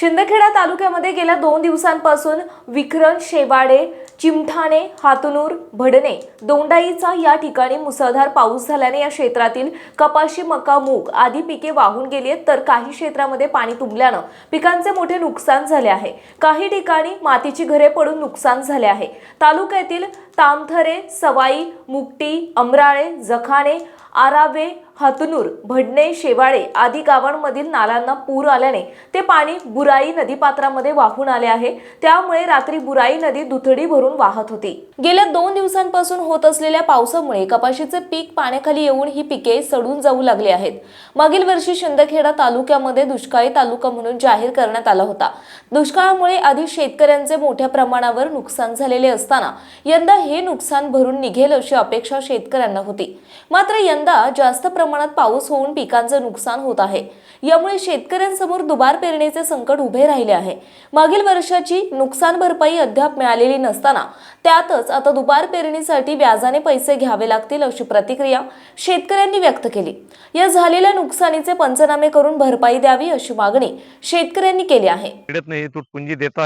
शिंदखेडा तालुक्यामध्ये गेल्या दोन दिवसांपासून विक्रम शेवाडे चिमठाणे हातनूर भडणे दोंडाईचा या ठिकाणी मुसळधार पाऊस झाल्याने या क्षेत्रातील कपाशी मका मूग आदी पिके वाहून गेली आहेत. तर काही क्षेत्रामध्ये पाणी तुंबल्यानं पिकांचे मोठे नुकसान झाले आहे. काही ठिकाणी मातीची घरे पडून नुकसान झाले आहे. तालुक्यातील तामथरे सवाई मुकटी अमराळे जखाणे आरावे हतनूर भडणे शेवाळे आदी गावांमधील नाल्यांना पूर आल्याने ते पाणी बुराई नदीपात्रामध्ये वाहून आले आहे. त्यामुळे रात्री बुराई नदी दुथडी भरून वाहत होती. गेल्या दोन दिवसांपासून होत असलेल्या पावसामुळे कपाशीचे पीक पाण्याखाली येऊन ही पिके सडून जाऊ लागली आहेत. मागील वर्षी शिंदखेडा तालुक्यामध्ये दुष्काळी तालुका म्हणून जाहीर करण्यात आला होता. दुष्काळामुळे आधी शेतकऱ्यांचे मोठ्या प्रमाणावर नुकसान झालेले असताना यंदा हे नुकसान भरून निघेल अशी अपेक्षा शेतकऱ्यांना होती. मात्र यंदा जास्त प्रमाणात पाऊस होऊन पिकांचे नुकसान होत आहे. यामुळे शेतकऱ्यांसमोर दुबार पेरणीचे संकट उभे राहिले आहे. मागील वर्षाची नुकसान भरपाई अद्याप मिळालेली नसताना त्यातच आता दुबार पेरणीसाठी व्याजाने पैसे घ्यावे लागतील अशी प्रतिक्रिया शेतकऱ्यांनी व्यक्त केली. या झालेल्या नुकसानीचे पंचनामे करून भरपाई द्यावी अशी मागणी शेतकऱ्यांनी केली आहे. नाही तुटपुंजी देत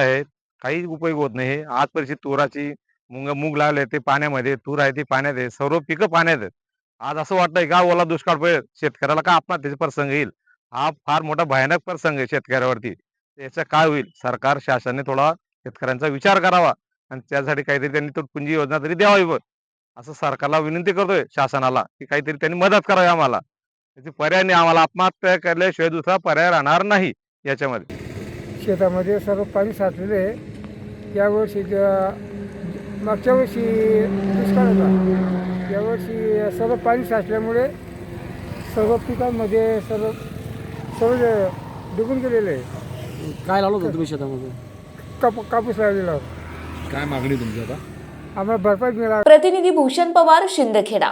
काही उपयोग होत नाही. आज परिस्थिती तुराची मुंग मूग लागले ते पाण्यामध्ये तूर आहे ते पाण्यात आहे सर्व पिकं पाण्यात आहेत. आज असं वाटतंय का ओला दुष्काळ पडेल? शेतकऱ्याला का आत्महत्येचा प्रसंग येईल. हा फार मोठा भयानक प्रसंग आहे शेतकऱ्यावरती. याचा काय होईल? सरकार शासनाने थोडा शेतकऱ्यांचा विचार करावा आणि त्यासाठी काहीतरी त्यांनी तुटपुंजी योजना तरी द्यावी बघ असं सरकारला विनंती करतोय शासनाला की काहीतरी त्यांनी मदत करावी आम्हाला. त्याचे पर्याय नाही. आम्हाला आत्महत्या केल्याशिवाय दुसरा पर्याय राहणार नाही याच्यामध्ये. शेतामध्ये सर्व पाणी साचलेले आहे. यावर्षी मागच्या वर्षी दुष्काळ होता. यावर्षी सर्व पाणी साचल्यामुळे सर्व पिकांमध्ये सर्व सर्व डुबून गेलेलं आहे. काय लावलं होतं तुम्ही शेतामध्ये? काप कापूस लावलेला होता. काय मागणी तुमची आता? आम्हाला भरपाई मिळावी प्रतिनिधी भूषण पवार शिंदखेडा.